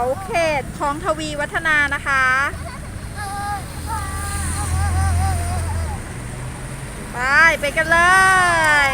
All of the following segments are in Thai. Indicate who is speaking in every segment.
Speaker 1: วเขตคลองทวีวัฒนานะคะ ไป ไปกันเลย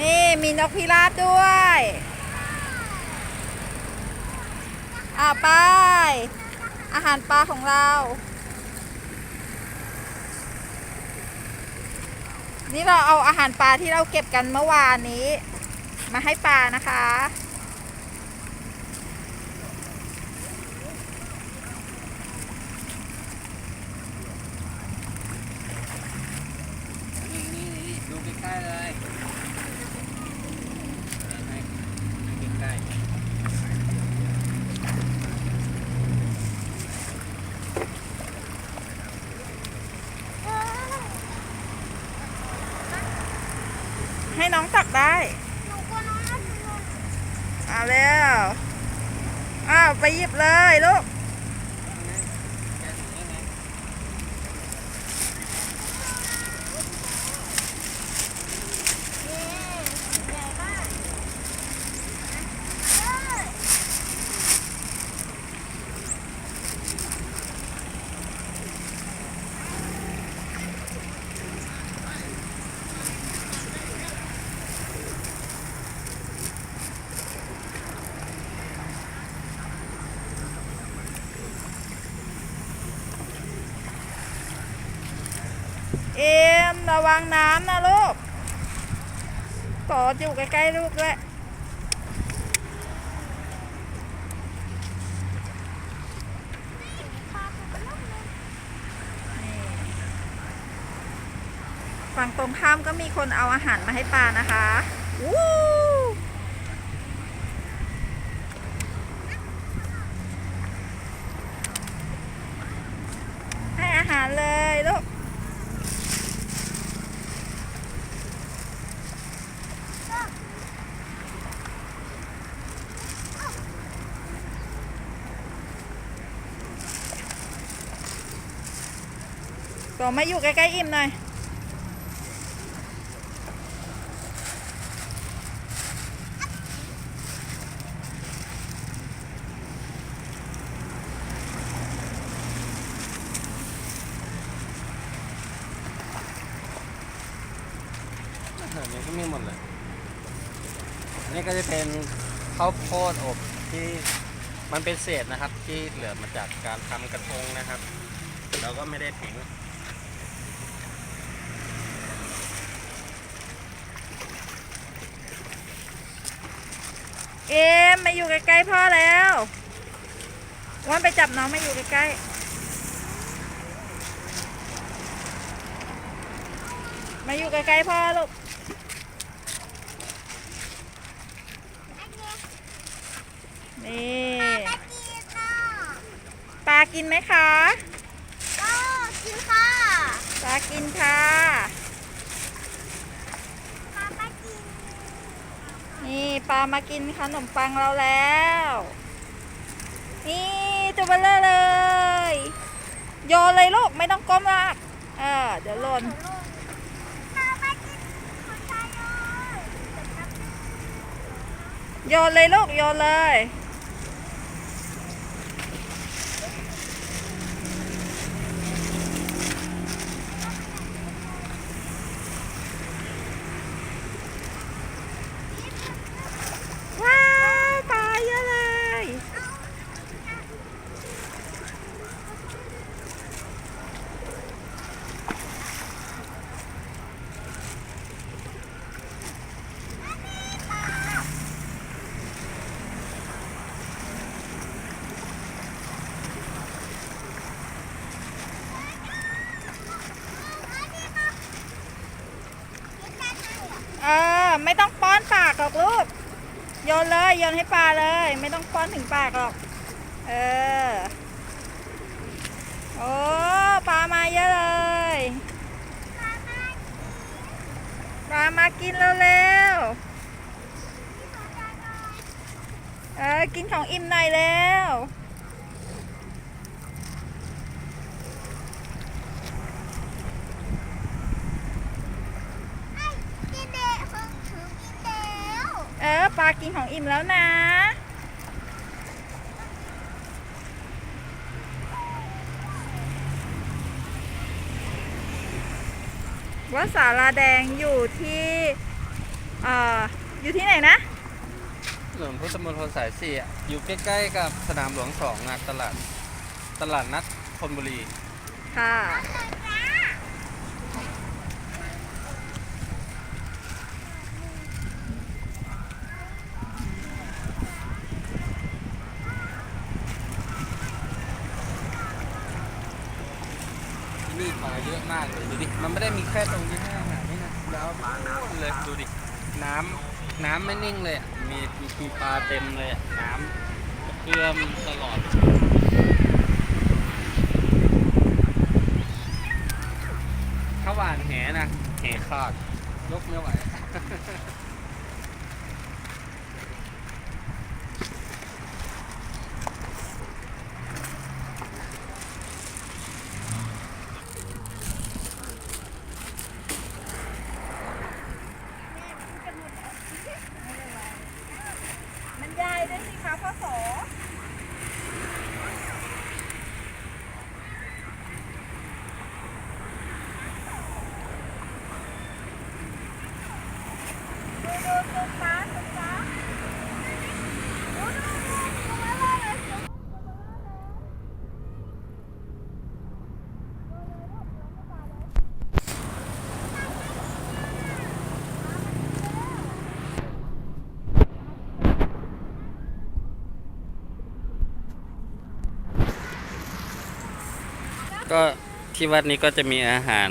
Speaker 1: นี่มีนกพิราบด้วยอ่าไป อาหารปลาของเรา นี่เราเอาอาหารปลาที่เราเก็บกันเมื่อวานนี้ มาให้ปลานะคะ
Speaker 2: นี่นี่นี่ดูใกล้ๆเลยให้ให้ใกล้
Speaker 1: ให้น้องตักได้เอาแล้ว อ้าว ไปหยิบเลยลูก เอ็มระวังน้ำนะลูกกอดอยู่ใกล้ๆลูกด้วยฝั่งตรงข้ามก็มีคนเอาอาหารมาให้ปลานะคะวู้ให้อาหารเลยลูก ตัวมาอยู่ใกล้ๆอิ่มหน่อย
Speaker 2: อาหารนี้ก็มีหมดเลยอันนี้ก็จะเป็นข้าวโพดอบที่มันเป็นเศษนะครับ ที่เหลือมาจากการทำกระทงนะครับ เราก็ไม่ได้ทิ้ง
Speaker 1: เอ็มมาอยู่ใกล้ๆพ่อแล้ววันไปจับน้องมาอยู่ใกล้ๆ มาอยู่ใกล้ๆพ่อลูกนี่ปลากินไหมคะปลากินค่ะ นี่ ปลามากินขนมปังเราแล้ว นี่ตัวเบลเลอร์เลย โยนเลยลูกไม่ต้องก้มมากเออเดี๋ยวหล่นโยนเลยลูกโยนเลย ว้าวปลาเยอะเลย เออ ไม่ต้อง กรอกลูก โยนเลยโยนให้ปลาเลย ไม่ต้องป้อนถึงปากหรอก เออ โอ้ปลามาเยอะเลยปลามากินเร็วๆเออกินของอิ่มหน่อยแล้ว น กินของอิ่มแล้วนะ วัดสาราแดงอยู่ที่เอ่ออยู่ที่ไหนนะ
Speaker 2: ถนนพุทธมณฑลสายสี่อะอยู่ใกล้ๆกับสนามหลวงสองนะตลาด ตลาดนัดธนบุรี
Speaker 1: ค่ะ
Speaker 2: ที่นี่ปลาเยอะมากเลยดูดิ มันไม่ได้มีแค่ตรงที่ห้าหาดนี่นะแล้วไปนู่นเลยดูดิ น้ำน้ำไม่นิ่งเลยอะมีมีปลาเต็มเลยอะน้ำเพื่อมตลอด ถ้าหวานแหนะแหขาดยกไม่ไหว
Speaker 1: มันยายด้วยสิคะพ่อโสดูดูดูฟ้าดูฟ้าดูดูดูดูอะไรเลยดู
Speaker 2: ก็ที่วัดนี้ก็จะมีอาหาร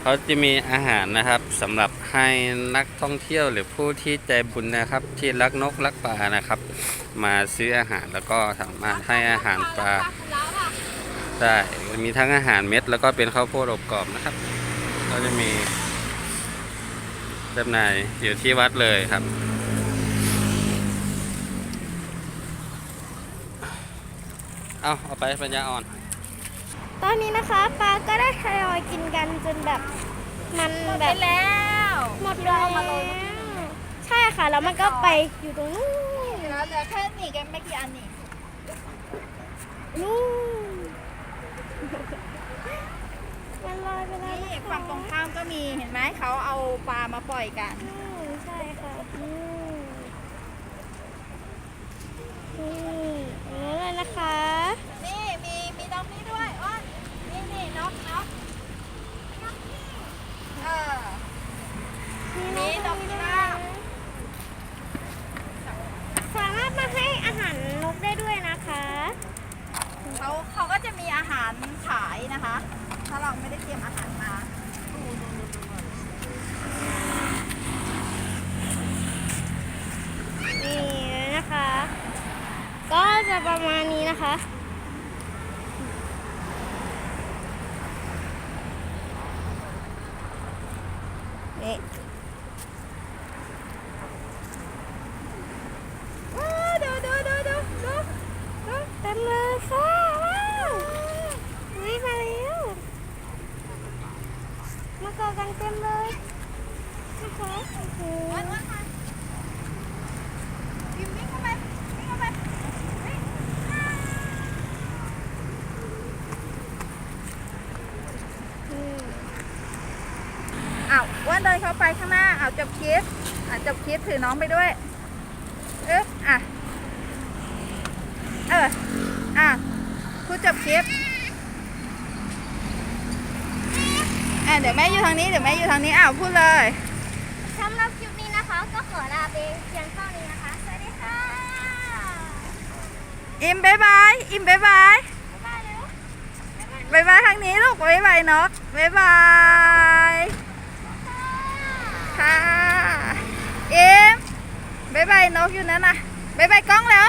Speaker 2: เขาจะมีอาหารนะครับสำหรับให้นักท่องเที่ยวหรือผู้ที่ใจบุญนะครับ ที่รักนกรักปลานะครับ มาซื้ออาหารแล้วก็สามารถให้อาหารปลาได้มีทั้งอาหารเม็ด แล้วก็เป็นข้าวโพดอบกรอบนะครับ ก็จะมีจำหน่ายอยู่ที่วัดเลยครับ เอาเอาไปปัญญาอ่อน
Speaker 3: ตอนนี้นะคะปลาก็ได้ทยอยกินกันจนแบบมันแบบ
Speaker 1: แล้ว
Speaker 3: หมดแล้วใช่ค่ะ แล้วมันก็ไปอยู่ตรงนู้น
Speaker 1: เหลือเหลือแค่นี่กันไม่กี่อันนี่
Speaker 3: นู่นมันลอยไปแล้ว
Speaker 1: นี่
Speaker 3: นะคะ
Speaker 1: ฝั่งตรงข้ามก็มีเห็นไหมเขาเอาปลามาปล่อยกัน
Speaker 3: อืมใช่ค่ะอืมอืมอย่างนี้เลยนะคะ
Speaker 1: นี่มีมีนกนี่ด้วยอ้อนนี่นี่นกนกเออ นี่นกพิราบ
Speaker 3: สามารถมาให้อาหารนกได้ด้วยนะคะ
Speaker 1: เขาเขาก็จะมีอารขายนะคะ ถ้าเราไม่ได้เตรียมอาหารมา
Speaker 3: นี่นะคะ ก็จะประมาณนี้นะคะ นี่ว้าดูดูดูดูดูดูเต็มเลยค่ะว้าววิ่งมาแล้วมาเกันเต็มเลยนะคะโอ้โห
Speaker 1: วันวันมาวิ่งวิ่งเข้าไปวิ่งเข้าไปวิ่ง
Speaker 3: อืม
Speaker 1: อ้าวนเดินเข้าไปข้างหน้าอ้าวจบคลิปอะจบคลิปถือน้องไปด้วย เอ๊ะอะ เออ อะพูดจบคลิป อะเดี๋ยวแม่อยู่ทางนี้เดี๋ยวแม่อยู่ทางนี้อ้าวพูดเลย
Speaker 3: สำหรับคลิปนี้นะคะ ก็ขอลาไปเพียงเท่านี้นะคะ สวัสดีค่ะ
Speaker 1: อิมบายบายอิมบายบาย
Speaker 3: บ๊ายบายเร็ว
Speaker 1: บายบายทางนี้ลูกบายบายนกบายบายค่ะอิมบายบายนกอยู่นั่นนะบายบายกล้องแล้ว